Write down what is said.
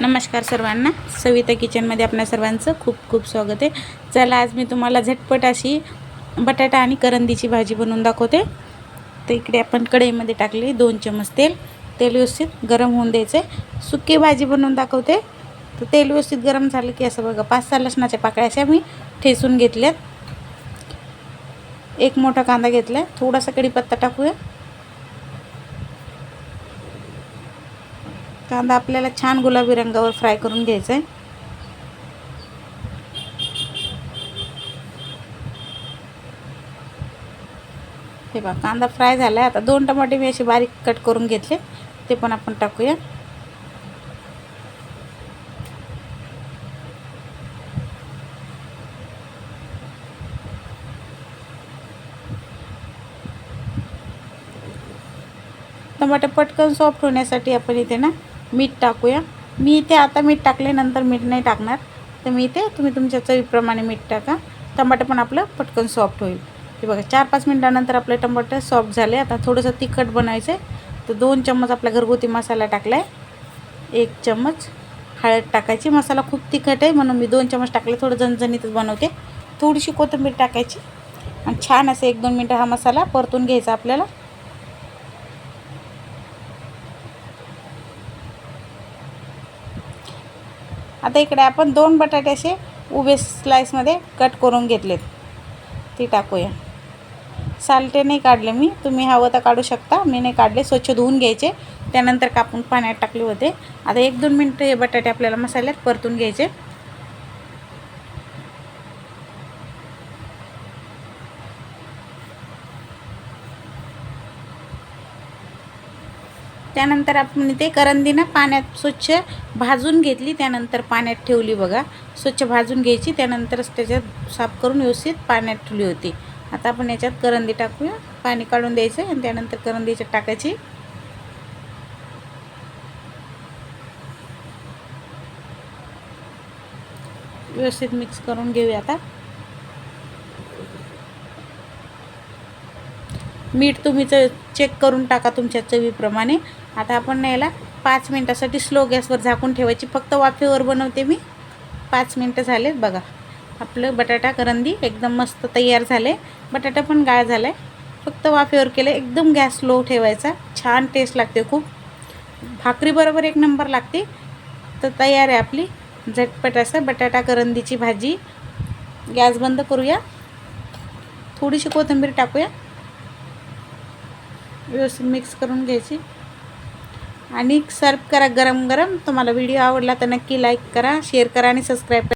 नमस्कार सर्वांना. सविता किचनमध्ये आपल्या सर्वांचं खूप खूप स्वागत आहे. चला आज मी तुम्हाला झटपट अशी बटाटा आणि करंदीची भाजी बनवून दाखवते. तर इकडे आपण कढईमध्ये टाकले दोन चमच तेल. तेल व्यवस्थित गरम होऊन द्यायचे सुकी भाजी बनवून दाखवते. तर तेल व्यवस्थित गरम झालं की असं बघा पाच सहा लसणाच्या पाकळ्या अशा मी ठेसून घेतल्यात. एक मोठा कांदा घेतला थोडासा कढीपत्ता टाकूया. कांदा आपल्याला छान गुलाबी रंगावर फ्राय करून घ्यायचा आहे हे बघा कांदा फ्राय झाला आहे आता दोन टमाटे मी असे बारीक कट करून घेतले. ते पण आपण टाकूया. टमाटे पटकन सॉफ्ट होण्यासाठी आपण इथे ना मीठ टाकूया. मी इथे आता मीठ टाकले नंतर मीठ नाही टाकणार. तर मी इथे तुम्ही तुमच्या चवीप्रमाणे मीठ टाका. टमाटर पण आपलं पटकन सॉफ्ट होईल. ते बघा चार पाच मिनटानंतर आपले टमाटे सॉफ्ट झाले. आता थोडंसं तिखट बनायचं आहे तर दोन चम्मच आपला घरगुती मसाला टाकला आहे एक चम्मच हळद टाकायची. मसाला खूप तिखट आहे म्हणून मी दोन चम्मच टाकले. थोडं झणझणीतच बनवते. थोडीशी कोथिंबीर टाकायची. आणि छान असं एक दोन मिनटं हा मसाला परतून घ्यायचा आपल्याला. आता इकडे आपण दोन बटाटे असे उभे स्लाईसमध्ये कट करून घेतलेत. ती टाकूया. सालटे नाही काढले मी. तुम्ही हवं तर काढू शकता. मी नाही काढले. स्वच्छ धुवून घ्यायचे. त्यानंतर कापून पाण्यात टाकले होते. आता एक दोन मिनटं हे बटाटे आपल्याला मसाल्यात परतून घ्यायचे. त्यानंतर आपण ते करंदी ना पाण्यात स्वच्छ भाजून घेतली त्यानंतर पाण्यात ठेवली बघा. स्वच्छ भाजून घ्यायची त्यानंतरच त्याच्यात साफ करून व्यवस्थित पाण्यात ठेवली होती. आता आपण याच्यात करंदी टाकूया. पाणी काढून द्यायचं आणि त्यानंतर करंदी याच्यात टाकायची. व्यवस्थित मिक्स करून घेऊया आता. मीठ तुम्ही चेक करून टाका तुमच्या चवीप्रमाणे. आता आपण याला पाच मिनटासाठी स्लो गॅसवर झाकून ठेवायची. फक्त वाफेवर बनवते मी. पाच मिनटं झाले बघा. आपलं बटाटा करंदी एकदम मस्त तयार झाले. बटाटा पण गाळ झाला आहे फक्त वाफेवर केलं एकदम गॅस स्लो ठेवायचा. छान टेस्ट लागते खूप. भाकरीबरोबर एक नंबर लागते. तर तयार आहे आपली. झटपट असं बटाटा करंदीची भाजी. गॅस बंद करूया. थोडीशी कोथिंबीर टाकूया. व्यवस्थित मिक्स करून घ्यायची. आणि सर्व करा गरम गरम. तुम्हाला व्हिडिओ आवडला तर नक्की लाईक करा शेअर करा आणि सबस्क्राईब करा.